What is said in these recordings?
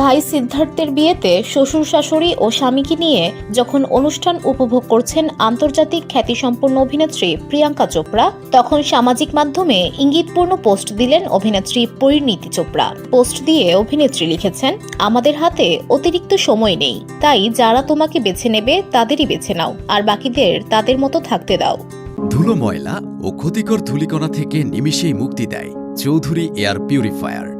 ভাই সিদ্ধার্থের বিয়েতে শ্বশুর শাশুড়ি ও স্বামীকে নিয়ে যখন অনুষ্ঠান উপভোগ করছেন আন্তর্জাতিক খ্যাতিসম্পন্ন অভিনেত্রী প্রিয়াঙ্কা চোপড়া, তখন সামাজিক মাধ্যমে ইঙ্গিতপূর্ণ পোস্ট দিলেন অভিনেত্রী পরিণীতি চোপড়া। পোস্ট দিয়ে অভিনেত্রী লিখেছেন, আমাদের হাতে অতিরিক্ত সময় নেই, তাই যারা তোমাকে বেছে নেবে তাদেরই বেছে নাও, আর বাকিদের তাদের মতো থাকতে দাও। ধুলো ময়লা ও ক্ষতিকর ধূলিকণা থেকে নিমিষেই মুক্তি দেয় চৌধুরী এয়ার পিউরিফায়ার।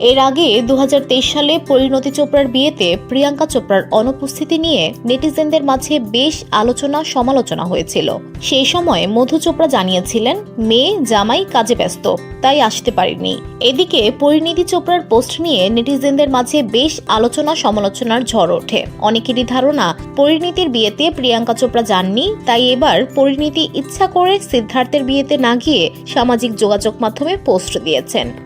এর আগে দু হাজার তেইশ সালে পরিণতি চোপড়ার বিয়েতে প্রিয়াঙ্কা চোপড়ার অনুপস্থিতি নিয়ে নেটিজেনদের মাঝে বেশ আলোচনা সমালোচনা হয়েছিল। সেই সময় মধু চোপড়া জানিয়েছিলেন, মেয়ে, জামাই কাজে ব্যস্ত, তাই আসতে পারেনি। এদিকে পরিণীতি চোপড়ার পোস্ট নিয়ে নেটিজেনদের মাঝে বেশ আলোচনা সমালোচনার ঝড় ওঠে। অনেকেরই ধারণা, পরিণীতির বিয়েতে প্রিয়াঙ্কা চোপড়া যাননি, তাই এবার পরিণীতি ইচ্ছা করে সিদ্ধার্থের বিয়েতে না গিয়ে সামাজিক যোগাযোগ মাধ্যমে পোস্ট দিয়েছেন।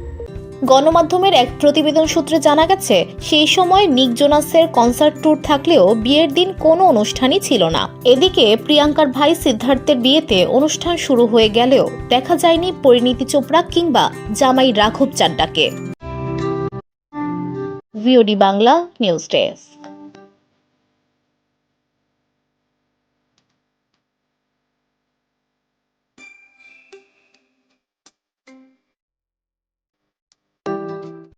গণমাধ্যমের এক প্রতিবেদন সূত্রে জানা গেছে, সেই সময় নিক জোনাসের কনসার্ট ট্যুর থাকলেও বিয়ের দিন কোনো অনুষ্ঠানই ছিল না। এদিকে প্রিয়াঙ্কার ভাই সিদ্ধার্থের বিয়েতে অনুষ্ঠান শুরু হয়ে গেলেও দেখা যায়নি পরিণীতি চোপড়া কিংবা জামাই রাঘব চাড্ডাকে। Bangla news desk.